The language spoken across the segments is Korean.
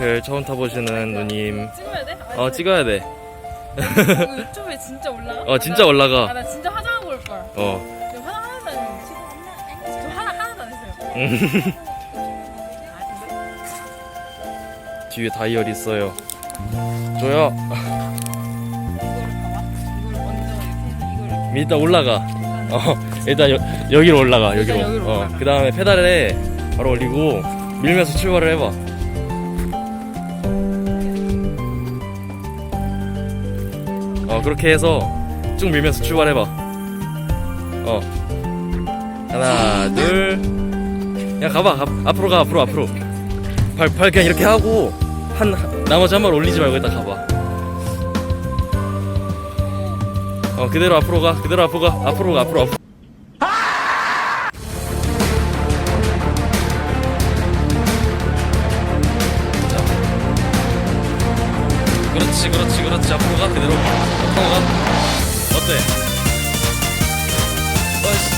페달을 처음 타보시는 누님. 찍어야 돼? 아, 어, 찍어야 돼. 이거 유튜브에 진짜 올라가? 어, 진짜 올라가. 아, 나 진짜 화장하고 올 걸. 어. 저 화장 하나도 안 했는데. 저 하나 하나도 안 했어요. 음. 아, 진짜? 뒤에 다이얼 있어요. 줘요. 이거를 봐봐. 이걸 먼저 이렇게 해서 이걸 이렇게. 일단 올라가. 어, 일단 여, 여기로 올라가. 여기로. 일단 여기로 어, 올라가. 그 다음에 페달에 바로 올리고 밀면서 출발을 해봐. 어, 그렇게 해서 쭉 밀면서 출발해봐. 어. 하나, 둘. 그냥 가봐. 가, 앞으로 가, 앞으로, 앞으로. 발, 발 그냥 이렇게 하고 한 나머지 한번 올리지 말고 일단 가봐. 어 그대로 앞으로 가 그대로 앞으로 가 앞으로 가 앞으로 앞으로 그렇지 그렇지 그렇지 앞으로 가 그대로. 앞으로 가. 어때? 어이씨.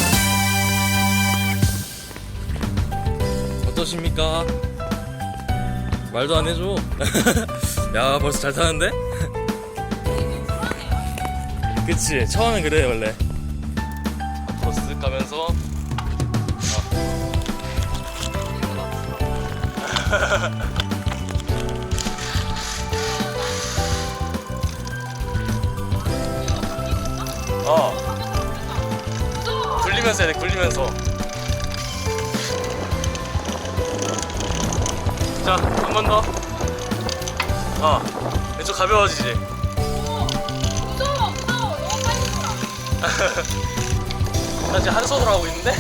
어떠십니까? 말도 안 해줘. 야 벌써 잘 타는데? 그치? 처음엔 그래 원래. 앞으로 쓱 가면서. 어. 어 굴리면서 해야 돼 굴리면서 자 한 번 더 어 왼쪽 가벼워지지. 나 지금 한 손으로 하고 있는데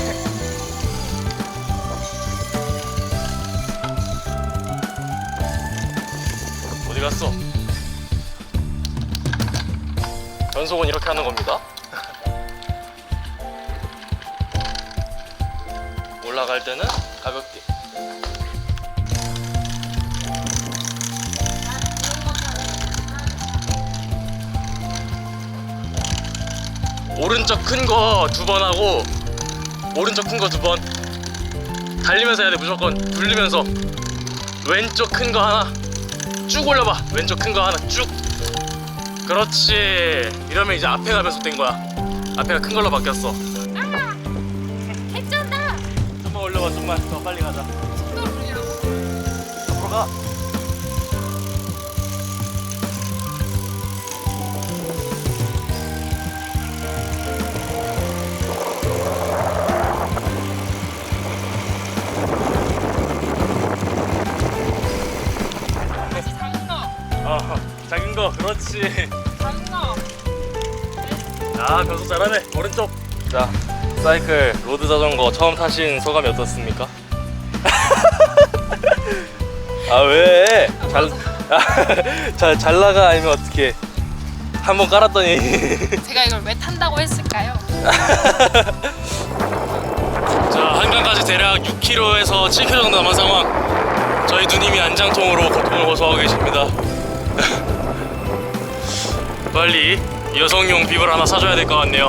어디 갔어? 변속은 이렇게 하는 겁니다. 올라갈 때는 가볍게. 오른쪽 큰 거 두 번 하고 오른쪽 큰 거 두 번. 달리면서 해야 돼 무조건. 굴리면서. 왼쪽 큰 거 하나 쭉 올려봐. 왼쪽 큰 거 하나 쭉 그렇지. 이러면 이제 앞에 가면서 된 거야. 앞에가 큰 걸로 바뀌었어. 해쩐다. 좀만 올려봐 좀만 더 빨리 가자. 속도를 올리라고. 앞으로 가 그렇지 거. 아 변속 잘하네 오른쪽 자 사이클 로드 자전거 처음 타신 소감이 어떻습니까? 아 왜? 잘, 잘, 잘 나가 아니면 어떻게 한번 깔았더니 제가 이걸 왜 탄다고 했을까요? 자 한강까지 대략 6km에서 7km 정도 남은 상황 저희 누님이 안장통으로 고통을 호소하고 계십니다 빨리 여성용 비브를 하나 사줘야 될 것 같네요